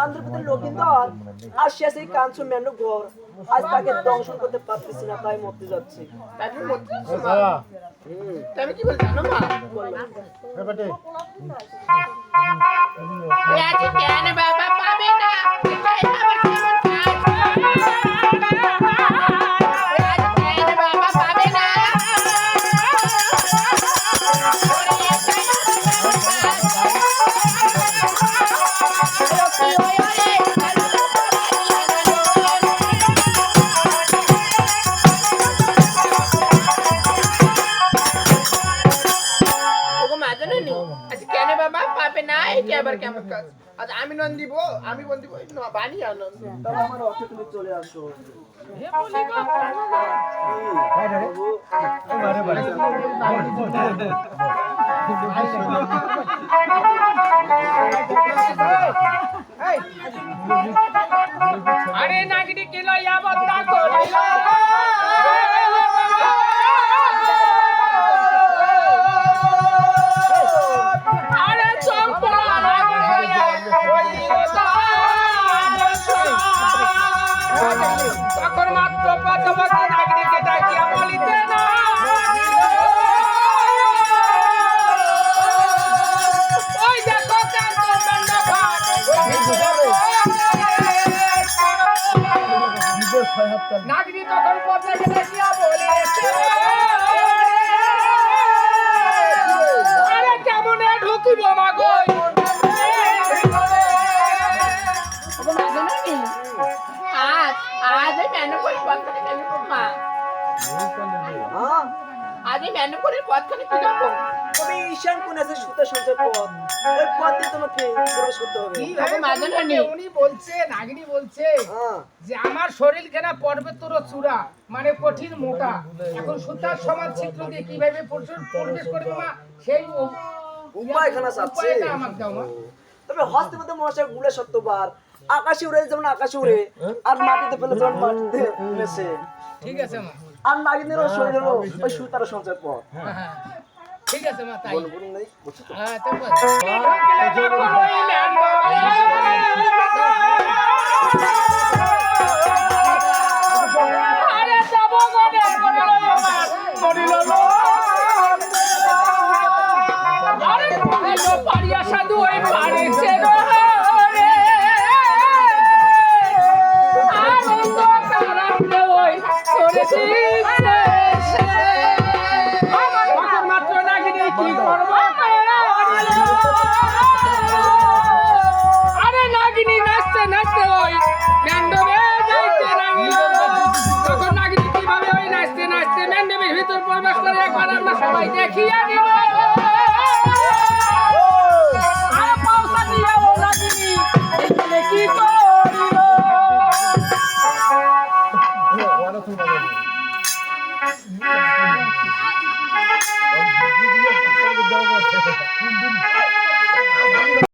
চান্দ্রের লোকিন্দর আর সে সেই কাঞ্চন মেন্ড ঘর। আজ তাকে দংশন করতে পারতেছি না তাই মরতে যাচ্ছি। আমি কি বলি জানো মা? আবার কেমন কাজ? আচ্ছা আমি নন দিব আমি বন দিব ন- বানি আনন্দ তাহলে আমার অর্থে তুমি চলে আসো। আরে নাগরি তখন পদ্মাকে ডাকিয়া বলেছে আরে কেমনে ঢুকিব মাগো? ওগো মা জানো নি আজ আজ এই ম্যানুপুরের পথখানে কেন মা। হ্যাঁ। আজ পথখানে কি যাব তবে আছে সুতা সঞ্চয় পথ। ওই পথ দিয়ে তোমাকে প্রবেশ করতে হবে। ওগো মা উনি বলছে নাগিনী বলছে হ্যাঁ। যে আমার শরীর কেনা পর্বতর চূড়া মানে কঠিন মোটা। এখন সুতার ছিদ্র দিয়ে কীভাবে প্রচুর প্রবেশ করবে মা? সেই উপায়খানা চাচ্ছে আমাকে দাও মা। তবে হস্তে মধ্যে মহাশয় গুলে সত্যবার। আকাশে উড়ে যেমন আকাশে উড়ে আর মাটিতে ফেলে যেমন মাটিতে মেশে ঠিক আছে মা। আর নাগিনেরও শরীর হলো ওই সুতার সঞ্চয় পথ। হ্যাঁ, হ্যাঁ। ঠিক আছে মা তাই বল বলুন নাই বুঝছ তো হ্যাঁ তো নাচতে নাচতে ওই ম্যান্ডবে যাইতে লাগল। তখন নাগরিক কীভাবে ওই নাচতে নাচতে ম্যান্ডবের ভিতর প্রবেশ করে একবার আমরা সবাই দেখিয়া